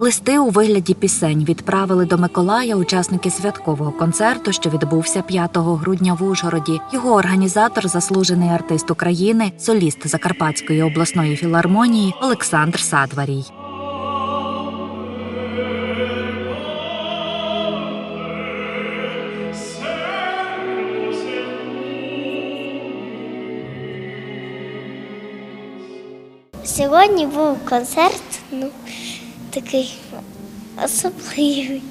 Листи у вигляді пісень відправили до Миколая учасники святкового концерту, що відбувся 5 грудня в Ужгороді. Його організатор, заслужений артист України, соліст Закарпатської обласної філармонії Олександр Садварій. Сьогодні був концерт, ну, такий особливий.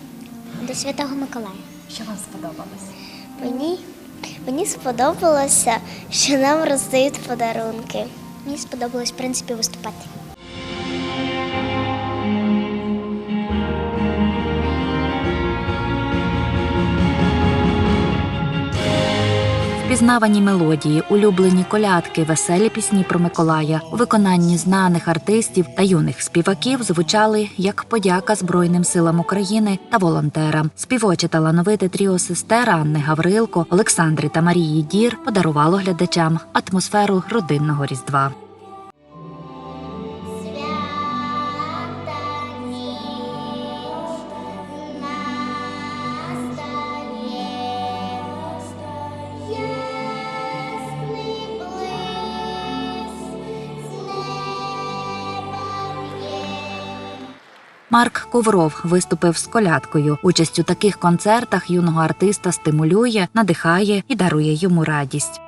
До Святого Миколая. Що вам сподобалось? Мені, мені сподобалося, що нам роздають подарунки. Мені сподобалось, в принципі, виступати. Впізнавані мелодії, улюблені колядки, веселі пісні про Миколая у виконанні знаних артистів та юних співаків звучали як подяка Збройним силам України та волонтерам. Співоче талановите тріо сестер Анни Гаврилко, Олександри та Марії Дір подарувало глядачам атмосферу родинного різдва. Марк Ковров виступив з колядкою. Участь у таких концертах юного артиста стимулює, надихає і дарує йому радість.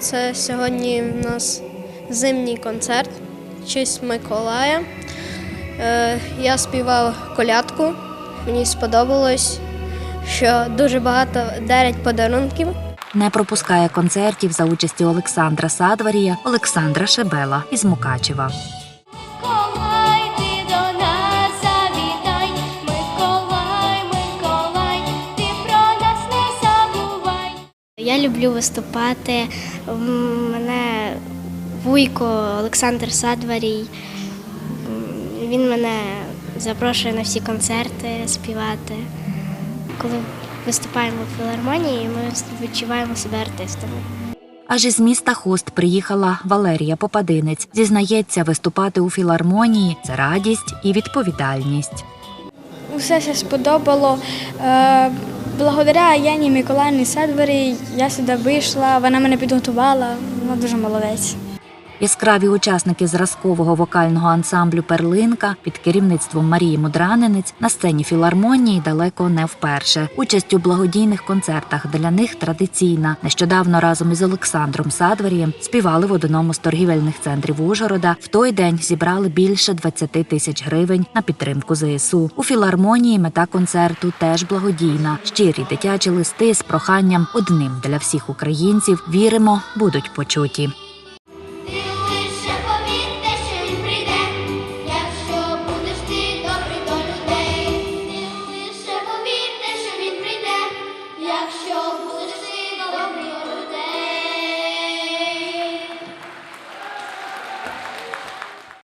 Це сьогодні в нас зимній концерт честь Миколая. Е, Я співав колядку. Мені сподобалось, що дуже багато дарять подарунків. Не пропускає концертів за участі Олександра Садварія, Олександра Шебела із Мукачева. Я люблю виступати. Мене вуйко Олександр Садварій. Він мене запрошує на всі концерти співати. Коли виступаємо в філармонії, ми відчуваємо себе артистами. Аж із міста Хост приїхала Валерія Попадинець. Зізнається, виступати у філармонії це радість і відповідальність. Усе все сподобало. Благодаря Яні Миколаївні Садвері я сюди вийшла, вона мене підготувала, вона дуже молодець. Яскраві учасники зразкового вокального ансамблю Перлинка під керівництвом Марії Мудранинець на сцені філармонії далеко не вперше. Участь у благодійних концертах для них традиційна. Нещодавно разом із Олександром Садварієм співали в одному з торгівельних центрів Ужгорода. В той день зібрали більше 20 тисяч гривень на підтримку ЗСУ. У філармонії мета концерту теж благодійна. Щирі дитячі листи з проханням одним для всіх українців. Віримо, будуть почуті. সবুজ সে দল মেরু দেয়